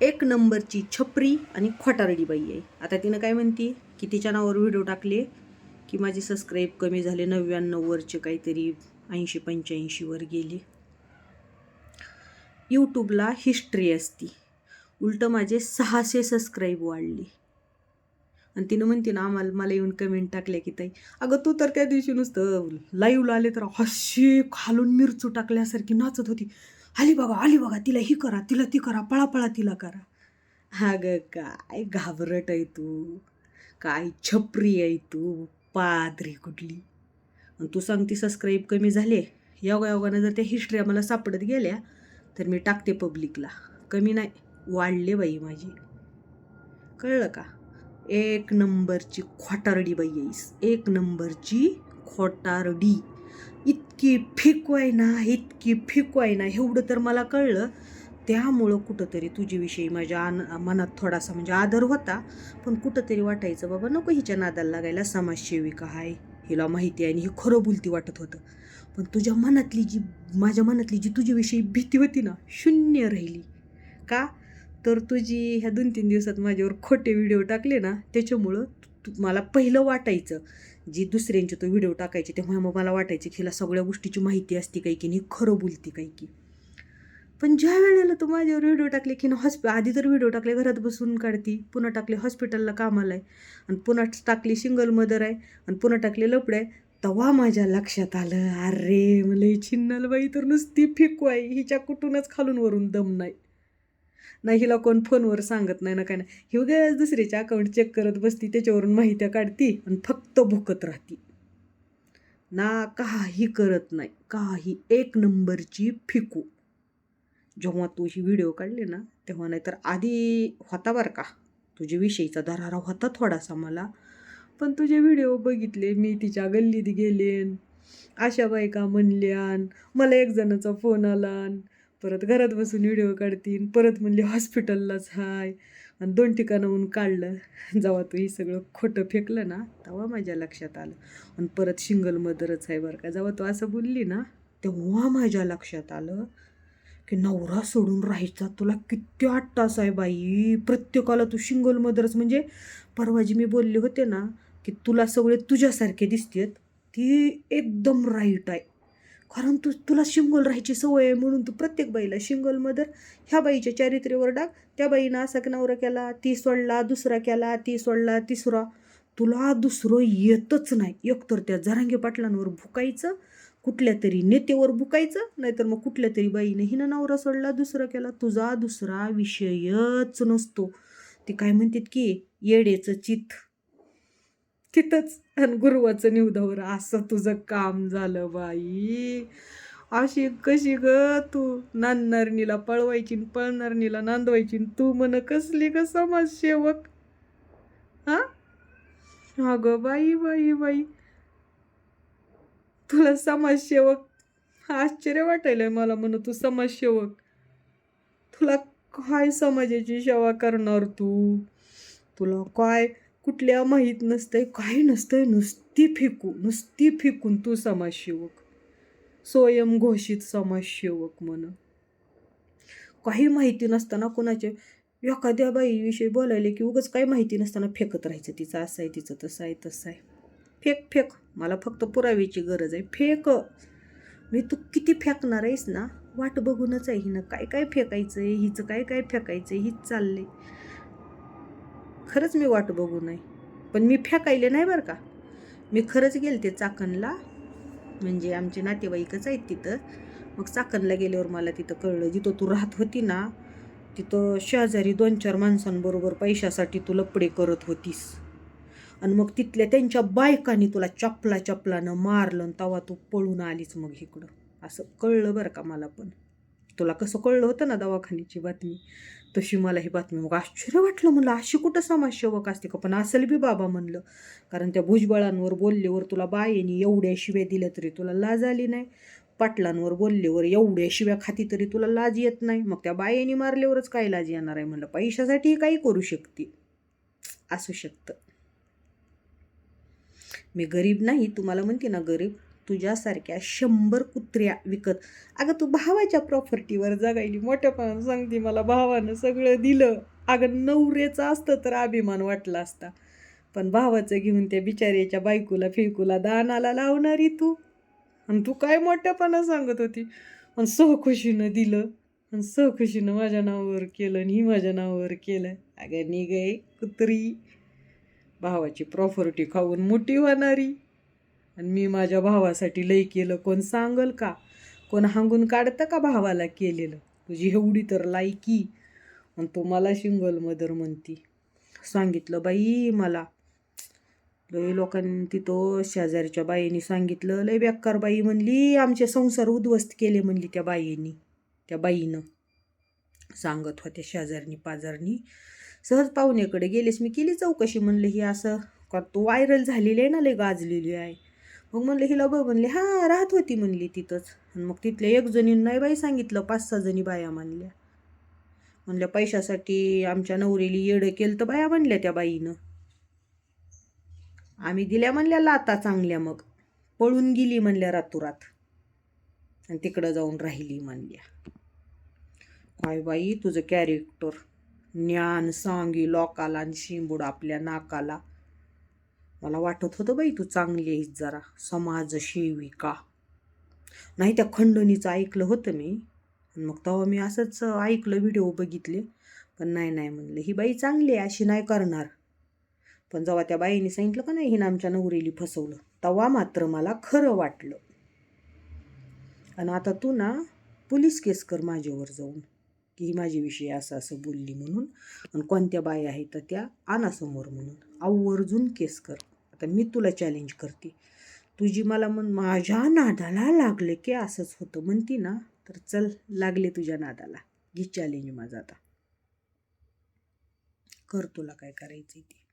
एक नंबरची छपरी आणि खोटारडी बाई आहे. आता तिनं काय म्हणते? की तिच्या नावावर व्हिडिओ टाकले की माझे सबस्क्राईब कमी झाले नव्याण्णववरचे काहीतरी ऐंशी पंच्याऐंशीवर गेले. यूट्यूबला हिस्ट्री असती. उलटं माझे सहाशे सबस्क्राईब वाढले. आणि तिनं म्हणते ना आम्हाला मला येऊन कमेंट टाकल्या की ताई. अगं तू तर त्या दिवशी नुसतं लाईव्हला आले तर हशी खालून मिरचू टाकल्यासारखी नाचत होती. आली बघा आली बघा तिला ही करा तिला ती करा पळापळा तिला करा. अगं काय घाबरट आहे तू. काय छपरी आहे तू. पादरी कुठली. आणि तू सांगते सबस्क्राईब कमी झाले योगा योगानं जर त्या हिस्ट्री आम्हाला सापडत गेल्या तर मी टाकते पब्लिकला कमी नाही वाढले बाई माझी. कळलं का? एक नंबरची खोटारडी बाई आहेस एक नंबरची खोटारडी. इतकी फिकवाय ना इतकी फिकवाय ना एवढं तर मला कळलं. त्यामुळं कुठंतरी तुझ्याविषयी माझ्या आन मनात थोडासा म्हणजे आदर होता. पण कुठंतरी वाटायचं बाबा नको हिच्या नादाला लागायला समाजसेविका आहे हिला माहिती आहे आणि हे खरं बोलती वाटत होतं. पण तुझ्या मनातली जी माझ्या मनातली जी तुझ्याविषयी भीती होती ना शून्य राहिली. का? तर तुझी ह्या दोन तीन दिवसात माझ्यावर खोटे व्हिडिओ टाकले ना त्याच्यामुळं मला पहिलं वाटायचं जी दुसऱ्यांचे तो व्हिडिओ टाकायचे तेव्हा मग मला वाटायचं की हिला सगळ्या गोष्टीची माहिती असते काही की नाही खरं बोलते काही की. पण ज्या वेळेला तू माझ्यावर व्हिडिओ टाकले की ना हॉस्पि आधी तर व्हिडिओ टाकले घरात बसून काढती पुन्हा टाकले हॉस्पिटलला कामाला आहे आणि पुन्हा टाकली सिंगल मदर आहे आणि पुन्हा टाकले लपडे आहे तेव्हा माझ्या लक्षात आलं अरे मला छिन्नल बाई तर नुसती फिकू आहे हिच्या कुठूनच खालून वरून दम नाही. नाही हिला कोण फोनवर सांगत नाही ना काय नाही. ही उगाच दुसरीच्या अकाउंट चेक करत बसती त्याच्यावरून माहित्या काढती आणि फक्त भुकत राहती. ना काही करत नाही काही एक नंबरची फिकू. जेव्हा तू ही व्हिडिओ काढले ना तेव्हा नाही तर आधी होता बरं का. तुझ्या विषयीचा दरारा होता थोडासा मला. पण तुझे व्हिडिओ बघितले मी तिच्या गल्लीत गेलेन. अशा बायका म्हणल्यान मला एक जणाचा फोन आलान. परत घरात बसून व्हिडिओ काढतीन परत म्हणले हॉस्पिटललाच हाय. आणि दोन ठिकाणाहून काढलं. जेव्हा तू हे सगळं खोटं फेकलं ना तेव्हा माझ्या लक्षात आलं. आणि परत सिंगल मदरच आहे बरं का. जेव्हा तू असं बोलली ना तेव्हा माझ्या लक्षात आलं की नवरा सोडून राहायचा तुला किती आठ तास आहे बाई. प्रत्येकाला तू सिंगल मदरच म्हणजे परवाजी मी बोलले होते ना की तुला सगळे तुझ्यासारखे दिसतेत ती एकदम राईट आहे. परंतु तुला शिंगोल राहायची सवय आहे म्हणून तू प्रत्येक बाईला शिंगोल मदर. ह्या बाईच्या चारित्र्यावर डाग. त्या बाईनं असा की नवरा केला ती सोडला दुसरा केला ती सोडला तिसरा. तुला दुसरं येतच नाही. एकतर त्या जरांगे पाटलांवर भुकायचं कुठल्या तरी नेतेवर भुकायचं नाहीतर मग कुठल्या तरी बाईने हिनं नवरा सोडला दुसरा केला. तुझा दुसरा विषयच नसतो. ते काय म्हणतात की येडेचं चित. तिथंच आणि गुरुवाचं निवदावर असं तुझं काम झालं बाई. अशी कशी ग तू? नांदणारणीला पळवायची न पळणारणीला नांदवायची तू म्हण कसली ग समाजसेवक? हा? अगं बाई बाई बाई. तुला समाजसेवक आश्चर्य वाटायलंय मला म्हण तू समाजसेवक. तुला काय समाजाची सेवा करणार तू? तुला काय कुठल्या माहीत नसतंय काही नसतंय नुसती फेकू नुसती फेकून तू समाजसेवक. स्वयंघोषित समाजसेवक म्हण काही माहिती नसताना कोणाचे एखाद्या बाईविषयी बोलायले की उगाच काही माहिती नसताना फेकत राहायचं तिचं असं आहे तिचं तसं आहे तसं आहे. Fake fake. मला फक्त पुराव्याची गरज आहे. फेक. मी तू किती फेकणार आहेस ना? वाट बघूनच आहे हिनं. काय काय फेकायचं आहे हिचं काय काय फेकायचं आहे हीच आहे खरंच मी वाट बघू नये. पण मी फेकायले नाही बरं का. मी खरंच गेले ते चाकणला. म्हणजे आमचे नातेवाईकच आहेत तिथं. मग चाकणला गेल्यावर मला तिथं कळलं जिथं तू राहत होती ना तिथं शेजारी दोन चार माणसांबरोबर पैशासाठी तू लपडे करत होतीस. आणि मग तिथल्या त्यांच्या बायकांनी तुला चपला चपलानं मारलं आणि तू पळून आलीच मग इकडं. असं कळलं बरं का मला पण. तुला कसं कळलं होतं ना दवाखान्याची बातमी? तशी मला ही बातमी मग आश्चर्य वाटलं म्हणलं अशी कुठं समाजसेवक असते का? पण असेल बी बाबा म्हणलं. कारण त्या भुजबळांवर बोलल्यावर तुला बायेनी एवढ्या शिव्या दिल्या तरी तुला लाज आली नाही. पाटलांवर बोलल्यावर एवढ्या शिव्या खाती तरी तुला लाज येत नाही. मग त्या बायेनी मारल्यावरच काय लाज येणार आहे म्हणलं? पैशासाठी काही करू शकते. असू शकतं. मी गरीब नाही तुम्हाला म्हणते ना गरीब. तुझ्यासारख्या शंभर कुत्र्या विकत. अगं तू भावाच्या प्रॉपर्टीवर जगायली मोठ्यापणानं सांगते मला भावानं सगळं दिलं. अगं नवरेचं असतं तर अभिमान वाटला असता. पण भावाचं घेऊन त्या बिचाऱ्याच्या बायकोला फिळकूला दानाला लावणारी तू. आणि तू काय मोठ्यापणा सांगत होती? आणि सहखुशीनं दिलं. आणि सहखुशीनं माझ्या नावावर केलं आणि ही माझ्या नावावर केलं अगं निघे कुत्री. भावाची प्रॉपर्टी खाऊन मोठी होणारी. आणि मी माझ्या भावासाठी लई केलं. कोण सांगल का? कोण हांगून काढतं का भावाला केलेलं? तुझी एवढी तर लायकी. आणि तो मला शिंगल मदर म्हणती. सांगितलं बाई मला. लय लोकांनी तिथं शेजारच्या बाईंनी सांगितलं लय बेकार बाई म्हणली आमचे संसार उद्ध्वस्त केले म्हणली त्या बाईंनी त्या बाईनं. सांगत होत्या शेजारनी पाजारनी सहज पाहुण्याकडे गेलेस मी केली चौकशी म्हणलं ही असं का तो व्हायरल झालेली आहे ना लय गाजलेली आहे? मग म्हणलं हिला बघ म्हणले हां राहत होती म्हणली तिथंच. आणि मग तिथल्या एक जणीनं नाही बाई सांगितलं पाच सहा जणी बाया मानल्या म्हणल्या पैशासाठी आमच्या नवरीली येडं केलं तर बाया म्हणल्या त्या बाईनं. आम्ही दिल्या म्हणल्या लाता चांगल्या मग. पळून गेली म्हणल्या रातोरात. आणि तिकडं जाऊन राहिली म्हणल्या. काय बाई तुझं कॅरेक्टर ज्ञान सांगी लोकाला आणि शिंबूड आपल्या नाकाला. मला वाटत होतं बाई तू चांगली आहेस जरा समाजसेविका नाही त्या खंडणीचं ऐकलं होतं मी. आणि मग तेव्हा मी असंच ऐकलं व्हिडिओ बघितले. पण नाही नाही म्हणलं ही बाई चांगली आहे अशी नाही करणार. पण जेव्हा त्या बाईने सांगितलं का नाही हिनं आमच्या नवरीली फसवलं तेव्हा मात्र मला खरं वाटलं. आणि आता तू ना पोलीस केस कर माझ्यावर जाऊन. की ही माझ्याविषयी असं असं बोलली म्हणून. आणि कोणत्या बाया आहेत तर त्या आणासमोर म्हणून. आवर्जून केस कर. आता मी तुला चॅलेंज करते. तुझी मला म्हण माझ्या नादाला लागले की असंच होतं म्हणती ना तर चल लागले तुझ्या नादाला. घे चॅलेंज माझा आता. कर तुला काय करायचं ते.